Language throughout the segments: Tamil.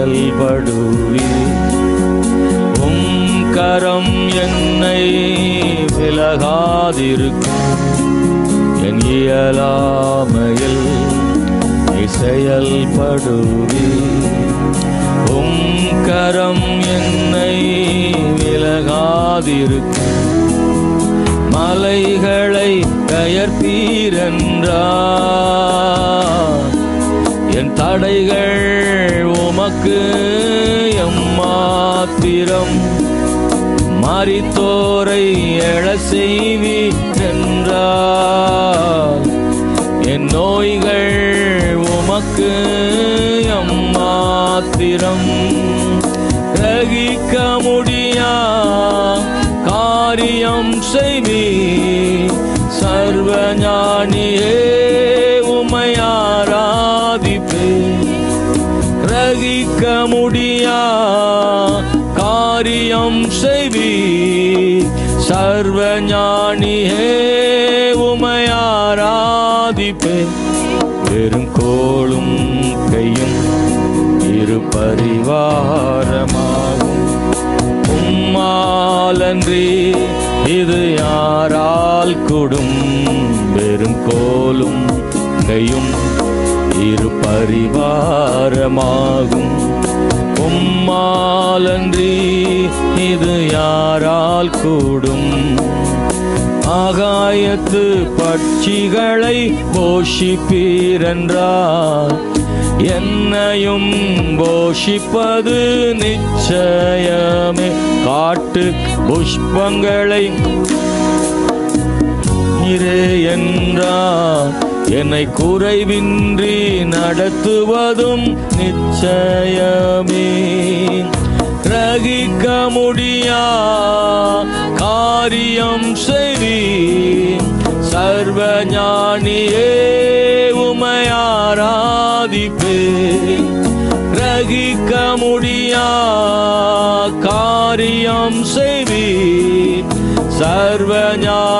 செயல்படுவீர் உம் கரம் என்னை விலகாதிருக்கும். என் இயலாமையில் செயல்படுவீர் உம் கரம் என்னை விலகாதிருக்கும். மலைகளை பெயர்ப்பீரென்றார் தடைகள் உமக்கு எம்மாத்திரம். மரித்தோரை எழ செய்வி என்றார் என் நோய்கள் உமக்கு எம்மாத்திரம். கிரகிக்க முடியா? காரியம் செய்வி. சர்வஞானியே உமையாரா? கிரகிக்க முடியா? காரியம் செய்வி. சர்வ ஞானியே உமையாராதிப்பேன் பெரும் கோளும் கையும் இரு பரிவாரமாகும். உம்மாலன்றி இது யாரால் கொடும்? பெரும் கோலும் கையும் இரு பரிவாரமாகும். உம்மாலன்றி இது யாரால் கூடும்? ஆகாயத்து பட்சிகளை போஷிப்பீரென்றார் என்னையும் போஷிப்பது நிச்சயமே. காட்டு புஷ்பங்களை இரே என்றார் என்னை குறைவின்றி நடத்துவதும் நிச்சயமே. கிரகிக்க முடியா? காரியம் செய்தி சர்வ ஞானியே உமையாராதிப்பே கிரகிக்க முடியா? காரியம் செய்தி சர்வ ஞான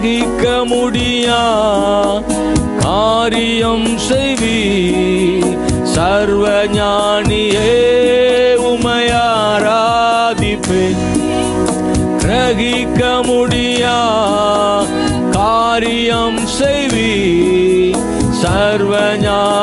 சகிக்க முடியா? காரியம் செய்வி. சர்வ ஞானியே உமையாராதிப்பே கிரகிக்க முடியா? காரியம் செய்வி. சர்வஞா